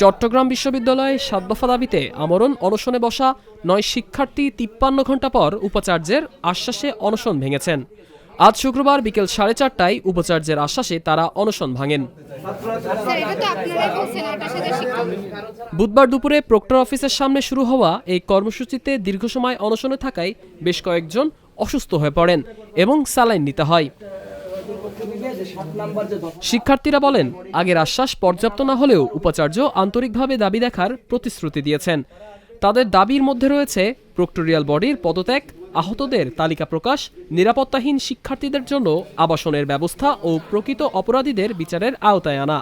চট্টগ্রাম বিশ্ববিদ্যালয়ে সাত দফা দাবিতে আমরণ অনশনে বসা নয় শিক্ষার্থী তিপ্পান্ন ঘণ্টা পর উপাচার্যের আশ্বাসে অনশন ভেঙেছেন। আজ শুক্রবার বিকেল সাড়ে চারটায় উপাচার্যের আশ্বাসে তারা অনশন ভাঙেন। বুধবার দুপুরে প্রক্টর অফিসের সামনে শুরু হওয়া এই কর্মসূচিতে দীর্ঘ সময় অনশনে থাকায় বেশ কয়েকজন অসুস্থ হয়ে পড়েন এবং স্যালাইন নিতে হয়। শিক্ষার্থীরা বলেন আগের আশ্বাস পর্যাপ্ত না হলেও উপাচার্য আন্তরিকভাবে দাবি দেখার প্রতিশ্রুতি দিয়েছেন। তাদের দাবির মধ্যে রয়েছে প্রক্টোরিয়াল বডির পদত্যাগ আহতদের তালিকা প্রকাশ নিরাপত্তাহীন শিক্ষার্থীদের জন্য আবাসনের ব্যবস্থা ও প্রকৃত অপরাধীদের বিচারের আওতায় আনা।